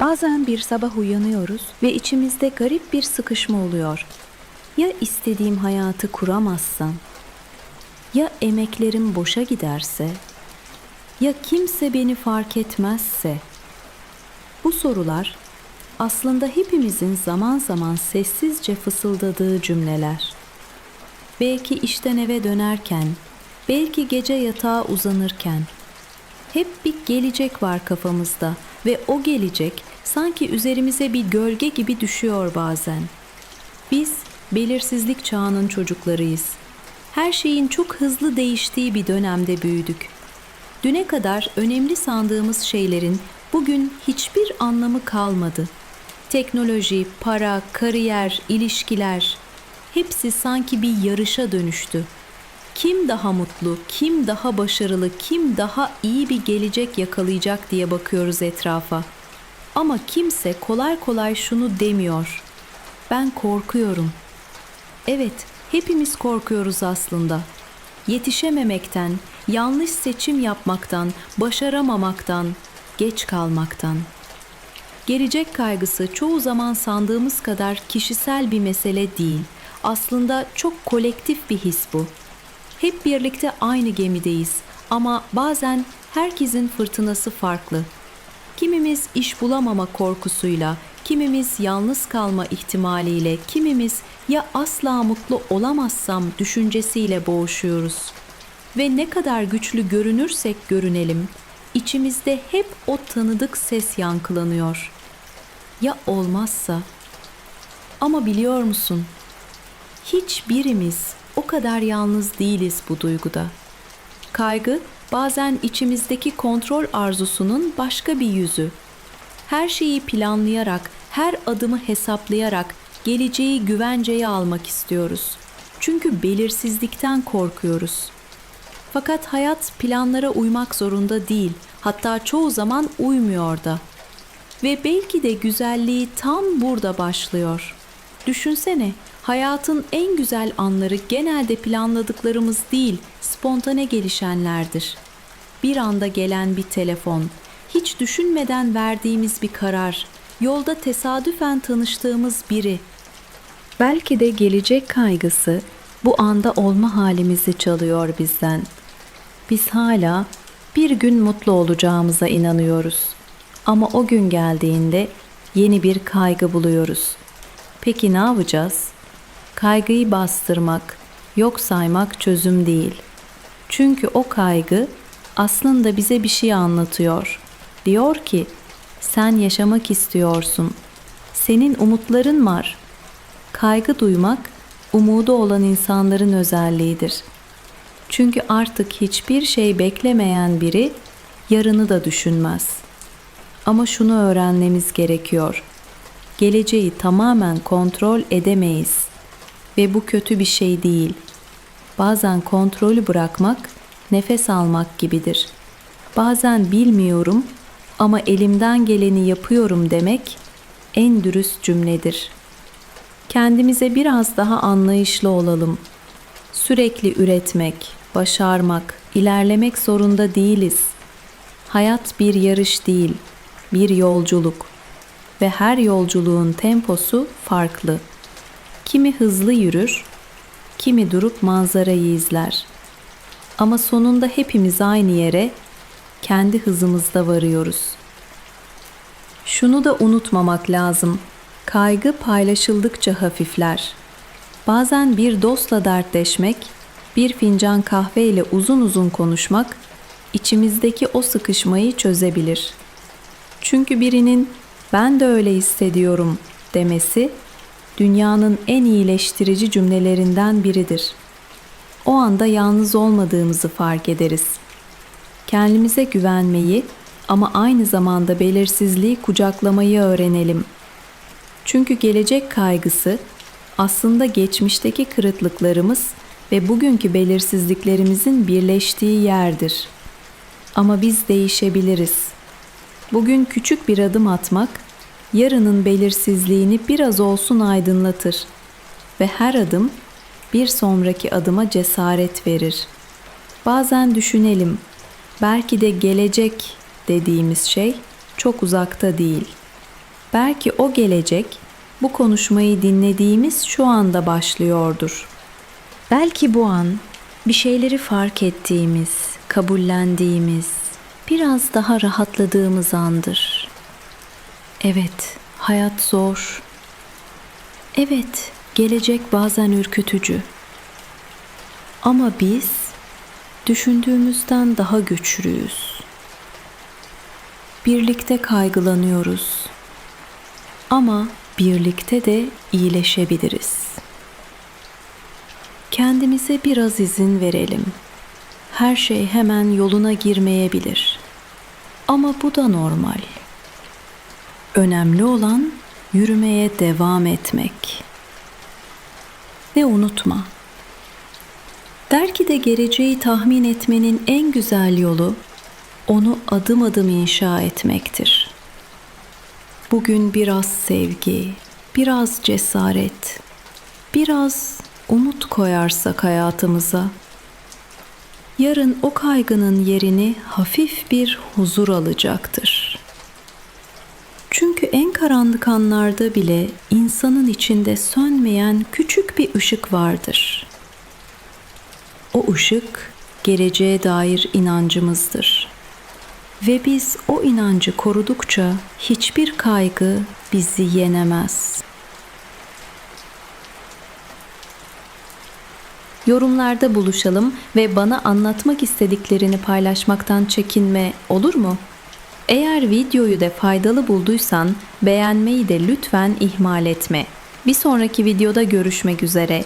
Bazen bir sabah uyanıyoruz ve içimizde garip bir sıkışma oluyor. Ya istediğim hayatı kuramazsam? Ya emeklerim boşa giderse? Ya kimse beni fark etmezse? Bu sorular aslında hepimizin zaman zaman sessizce fısıldadığı cümleler. Belki işten eve dönerken, belki gece yatağa uzanırken hep bir gelecek var kafamızda ve o gelecek sanki üzerimize bir gölge gibi düşüyor bazen. Biz belirsizlik çağının çocuklarıyız. Her şeyin çok hızlı değiştiği bir dönemde büyüdük. Düne kadar önemli sandığımız şeylerin bugün hiçbir anlamı kalmadı. Teknoloji, para, kariyer, ilişkiler hepsi sanki bir yarışa dönüştü. Kim daha mutlu, kim daha başarılı, kim daha iyi bir gelecek yakalayacak diye bakıyoruz etrafa. Ama kimse kolay kolay şunu demiyor. Ben korkuyorum. Evet, hepimiz korkuyoruz aslında. Yetişememekten, yanlış seçim yapmaktan, başaramamaktan, geç kalmaktan. Gelecek kaygısı çoğu zaman sandığımız kadar kişisel bir mesele değil. Aslında çok kolektif bir his bu. Hep birlikte aynı gemideyiz ama bazen herkesin fırtınası farklı. Kimimiz iş bulamama korkusuyla, kimimiz yalnız kalma ihtimaliyle, kimimiz ya asla mutlu olamazsam düşüncesiyle boğuşuyoruz. Ve ne kadar güçlü görünürsek görünelim, içimizde hep o tanıdık ses yankılanıyor. Ya olmazsa? Ama biliyor musun? Hiçbirimiz o kadar yalnız değiliz bu duyguda. Kaygı bazen içimizdeki kontrol arzusunun başka bir yüzü. Her şeyi planlayarak, her adımı hesaplayarak geleceği güvenceye almak istiyoruz. Çünkü belirsizlikten korkuyoruz. Fakat hayat planlara uymak zorunda değil. Hatta çoğu zaman uymuyor da. Ve belki de güzelliği tam burada başlıyor. Düşünsene, hayatın en güzel anları genelde planladıklarımız değil, spontane gelişenlerdir. Bir anda gelen bir telefon, hiç düşünmeden verdiğimiz bir karar, yolda tesadüfen tanıştığımız biri. Belki de gelecek kaygısı bu anda olma halimizi çalıyor bizden. Biz hala bir gün mutlu olacağımıza inanıyoruz. Ama o gün geldiğinde yeni bir kaygı buluyoruz. Peki ne yapacağız? Kaygıyı bastırmak, yok saymak çözüm değil. Çünkü o kaygı aslında bize bir şey anlatıyor. Diyor ki, sen yaşamak istiyorsun. Senin umutların var. Kaygı duymak umudu olan insanların özelliğidir. Çünkü artık hiçbir şey beklemeyen biri yarını da düşünmez. Ama şunu öğrenmemiz gerekiyor. Geleceği tamamen kontrol edemeyiz ve bu kötü bir şey değil. Bazen kontrolü bırakmak nefes almak gibidir. Bazen bilmiyorum ama elimden geleni yapıyorum demek en dürüst cümledir. Kendimize biraz daha anlayışlı olalım. Sürekli üretmek, başarmak, ilerlemek zorunda değiliz. Hayat bir yarış değil, bir yolculuk ve her yolculuğun temposu farklı. Kimi hızlı yürür, kimi durup manzarayı izler. Ama sonunda hepimiz aynı yere kendi hızımızda varıyoruz. Şunu da unutmamak lazım. Kaygı paylaşıldıkça hafifler. Bazen bir dostla dertleşmek, bir fincan kahve ile uzun uzun konuşmak içimizdeki o sıkışmayı çözebilir. Çünkü birinin ben de öyle hissediyorum demesi dünyanın en iyileştirici cümlelerinden biridir. O anda yalnız olmadığımızı fark ederiz. Kendimize güvenmeyi ama aynı zamanda belirsizliği kucaklamayı öğrenelim. Çünkü gelecek kaygısı aslında geçmişteki kırıklıklarımız ve bugünkü belirsizliklerimizin birleştiği yerdir. Ama biz değişebiliriz. Bugün küçük bir adım atmak yarının belirsizliğini biraz olsun aydınlatır ve her adım bir sonraki adıma cesaret verir. Bazen düşünelim, belki de gelecek dediğimiz şey çok uzakta değil. Belki o gelecek bu konuşmayı dinlediğimiz şu anda başlıyordur. Belki bu an bir şeyleri fark ettiğimiz, kabullendiğimiz, biraz daha rahatladığımız andır. Evet, hayat zor. Evet, gelecek bazen ürkütücü. Ama biz düşündüğümüzden daha güçlüyüz. Birlikte kaygılanıyoruz. Ama birlikte de iyileşebiliriz. Kendimize biraz izin verelim. Her şey hemen yoluna girmeyebilir. Ama bu da normal. Önemli olan yürümeye devam etmek. Ve unutma. Belki de geleceği tahmin etmenin en güzel yolu onu adım adım inşa etmektir. Bugün biraz sevgi, biraz cesaret, biraz umut koyarsak hayatımıza, yarın o kaygının yerini hafif bir huzur alacaktır. Karanlık anlarda bile insanın içinde sönmeyen küçük bir ışık vardır. O ışık geleceğe dair inancımızdır. Ve biz o inancı korudukça hiçbir kaygı bizi yenemez. Yorumlarda buluşalım ve bana anlatmak istediklerini paylaşmaktan çekinme olur mu? Eğer videoyu da faydalı bulduysan beğenmeyi de lütfen ihmal etme. Bir sonraki videoda görüşmek üzere.